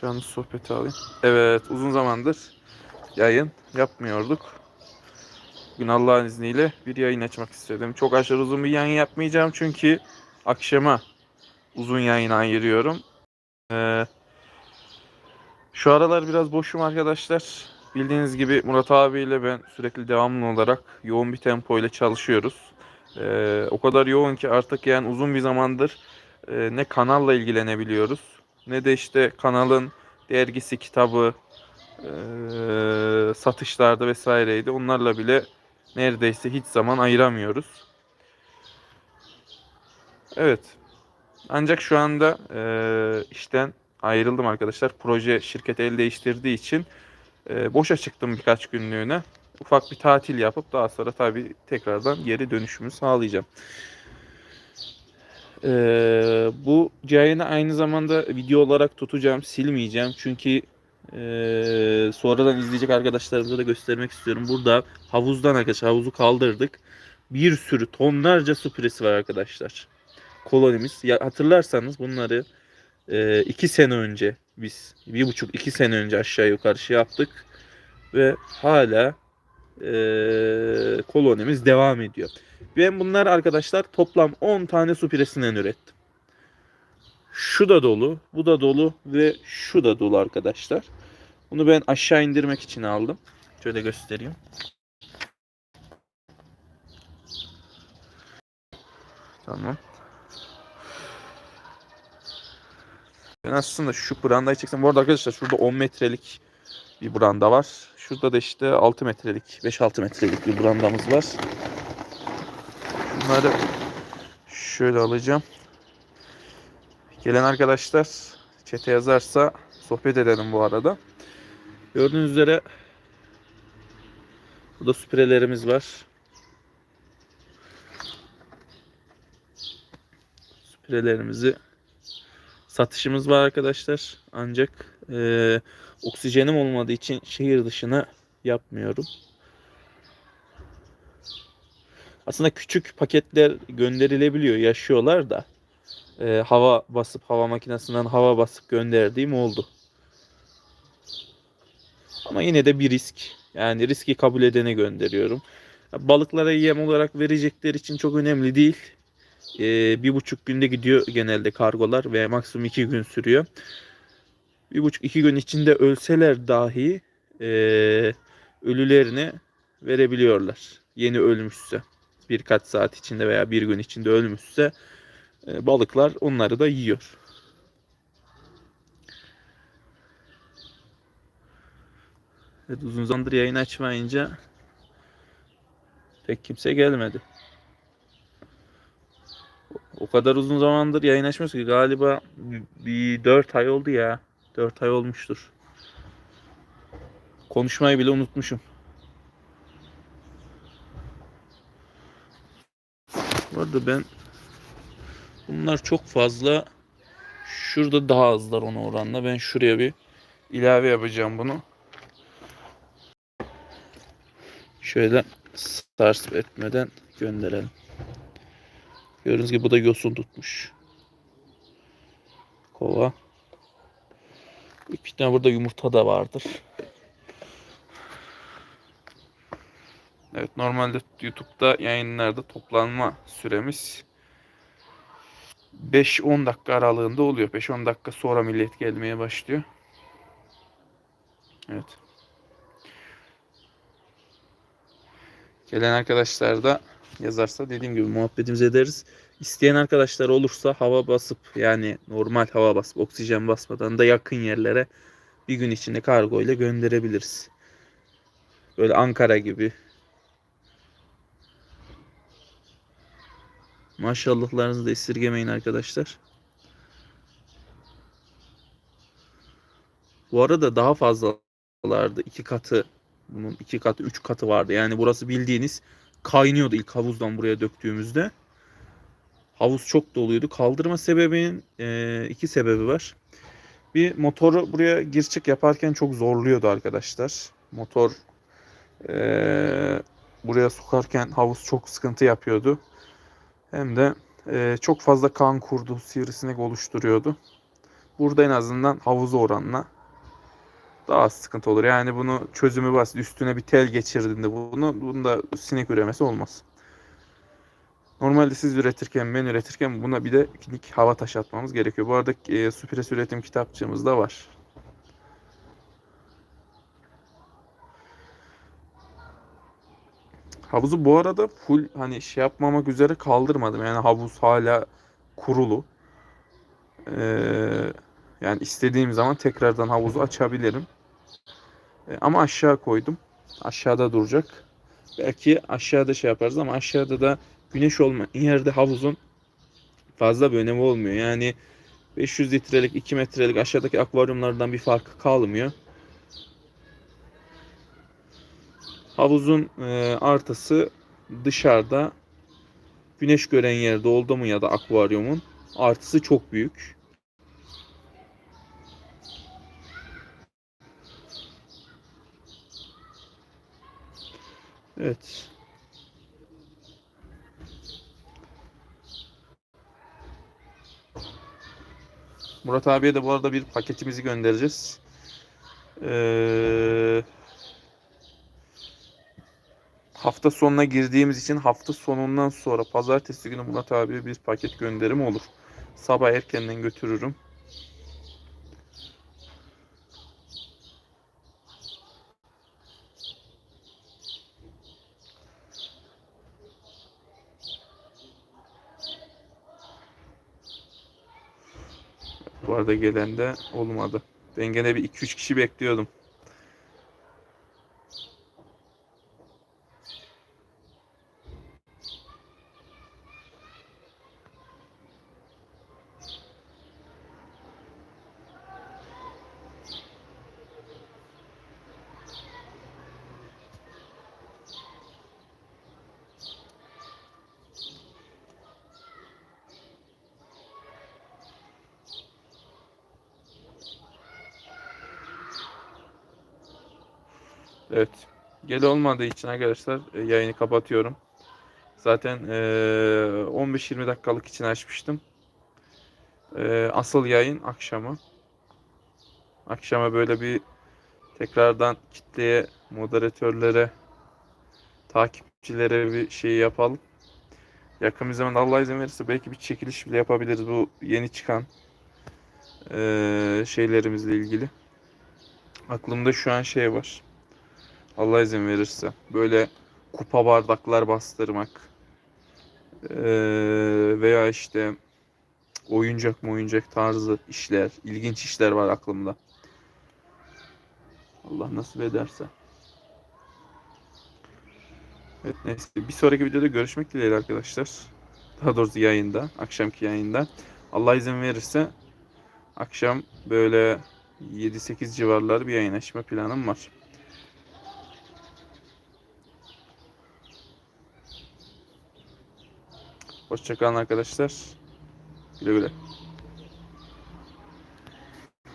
Canlı sohbeti alayım. Evet uzun zamandır yayın yapmıyorduk. Bugün Allah'ın izniyle bir yayın açmak istedim. Çok aşırı uzun bir yayın yapmayacağım çünkü akşama uzun yayın ayırıyorum. Ee, şu aralar biraz boşum arkadaşlar. Bildiğiniz gibi Murat abiyle ben sürekli devamlı olarak yoğun bir tempo ile çalışıyoruz. Ee, o kadar yoğun ki artık yani uzun bir zamandır e, ne kanalla ilgilenebiliyoruz ne de işte kanalın dergisi, kitabı, e, satışlarda vesaireydi. Onlarla bile neredeyse hiç zaman ayıramıyoruz. Evet. Ancak şu anda e, işten ayrıldım arkadaşlar. Proje şirket el değiştirdiği için e, boşa çıktım birkaç günlüğüne. Ufak bir tatil yapıp daha sonra tabii tekrardan geri dönüşümü sağlayacağım. Ee, bu yayını aynı zamanda video olarak tutacağım. Silmeyeceğim. Çünkü ee, sonradan izleyecek arkadaşlarımıza da göstermek istiyorum. Burada havuzdan arkadaşlar havuzu kaldırdık. Bir sürü tonlarca su püresi var arkadaşlar. Kolonimiz. Ya hatırlarsanız bunları ee, iki sene önce biz bir buçuk iki sene önce aşağı yukarı şey yaptık ve hala ee, kolonimiz devam ediyor. Ben bunlar arkadaşlar toplam 10 tane su piresinden ürettim. Şu da dolu, bu da dolu ve şu da dolu arkadaşlar. Bunu ben aşağı indirmek için aldım. Şöyle göstereyim. Tamam. Ben aslında şu brandayı çeksem. Bu arada arkadaşlar şurada 10 metrelik bir branda var. Şurada da işte 6 metrelik, 5-6 metrelik bir brandamız var. Bunları şöyle alacağım. Gelen arkadaşlar çete yazarsa sohbet edelim bu arada. Gördüğünüz üzere burada süpürelerimiz var. Süpürelerimizi satışımız var arkadaşlar. Ancak e, oksijenim olmadığı için şehir dışına yapmıyorum. Aslında küçük paketler gönderilebiliyor, yaşıyorlar da. E, hava basıp hava makinesinden hava basıp gönderdiğim oldu. Ama yine de bir risk. Yani riski kabul edene gönderiyorum. Balıklara yem olarak verecekler için çok önemli değil. E, bir buçuk günde gidiyor genelde kargolar ve maksimum iki gün sürüyor. Bir buçuk iki gün içinde ölseler dahi e, ölülerini verebiliyorlar. Yeni ölmüşse birkaç saat içinde veya bir gün içinde ölmüşse e, balıklar onları da yiyor. Evet, uzun zamandır yayın açmayınca pek kimse gelmedi. O kadar uzun zamandır yayın açmıyoruz ki galiba bir 4 ay oldu ya. 4 ay olmuştur. Konuşmayı bile unutmuşum. Bu arada ben bunlar çok fazla şurada daha azlar ona oranla. Ben şuraya bir ilave yapacağım bunu. Şöyle sarsıp etmeden gönderelim. Gördüğünüz gibi bu da yosun tutmuş. Kova. Tane burada yumurta da vardır. Evet normalde YouTube'da yayınlarda toplanma süremiz 5-10 dakika aralığında oluyor. 5-10 dakika sonra millet gelmeye başlıyor. Evet. Gelen arkadaşlar da yazarsa dediğim gibi muhabbetimizi ederiz. İsteyen arkadaşlar olursa hava basıp yani normal hava basıp oksijen basmadan da yakın yerlere bir gün içinde kargo ile gönderebiliriz. Böyle Ankara gibi. Maşallahlarınızı da esirgemeyin arkadaşlar. Bu arada daha fazlalardı. iki katı bunun iki katı, üç katı vardı. Yani burası bildiğiniz kaynıyordu ilk havuzdan buraya döktüğümüzde. Havuz çok doluydu. Kaldırma sebebinin e, iki sebebi var. Bir motoru buraya gir çık yaparken çok zorluyordu arkadaşlar. Motor e, buraya sokarken havuz çok sıkıntı yapıyordu. Hem de e, çok fazla kan kurdu, sivrisinek oluşturuyordu. Burada en azından havuzu oranla daha az sıkıntı olur. Yani bunu çözümü basit. Üstüne bir tel geçirdiğinde bunu bunda sinek üremesi olmaz. Normalde siz üretirken ben üretirken buna bir de minik hava taşı atmamız gerekiyor. Bu arada e, Supres üretim kitapçığımız da var. Havuzu bu arada full hani şey yapmamak üzere kaldırmadım. Yani havuz hala kurulu. Ee, yani istediğim zaman tekrardan havuzu açabilirim. Ee, ama aşağı koydum. Aşağıda duracak. Belki aşağıda şey yaparız ama aşağıda da güneş olmayan yerde havuzun fazla bir önemi olmuyor. Yani 500 litrelik 2 metrelik aşağıdaki akvaryumlardan bir farkı kalmıyor. Havuzun e, artısı dışarıda güneş gören yerde oldu mu ya da akvaryumun artısı çok büyük. Evet. Murat abiye de bu arada bir paketimizi göndereceğiz. Ee, hafta sonuna girdiğimiz için hafta sonundan sonra pazartesi günü Murat abiye bir paket gönderim olur. Sabah erkenden götürürüm. Bu arada gelen de olmadı. Ben gene bir 2-3 kişi bekliyordum. Evet. Gel olmadığı için arkadaşlar e, yayını kapatıyorum. Zaten e, 15-20 dakikalık için açmıştım. E, asıl yayın akşamı. Akşama böyle bir tekrardan kitleye, moderatörlere, takipçilere bir şey yapalım. Yakın bir zamanda Allah izin verirse belki bir çekiliş bile yapabiliriz bu yeni çıkan e, şeylerimizle ilgili. Aklımda şu an şey var. Allah izin verirse. Böyle kupa bardaklar bastırmak. Ee, veya işte oyuncak mı oyuncak tarzı işler. ilginç işler var aklımda. Allah nasip ederse. Evet neyse. Bir sonraki videoda görüşmek dileğiyle arkadaşlar. Daha doğrusu yayında. Akşamki yayında. Allah izin verirse akşam böyle 7-8 civarları bir yayın açma planım var. Hoşçakalın arkadaşlar. Güle güle.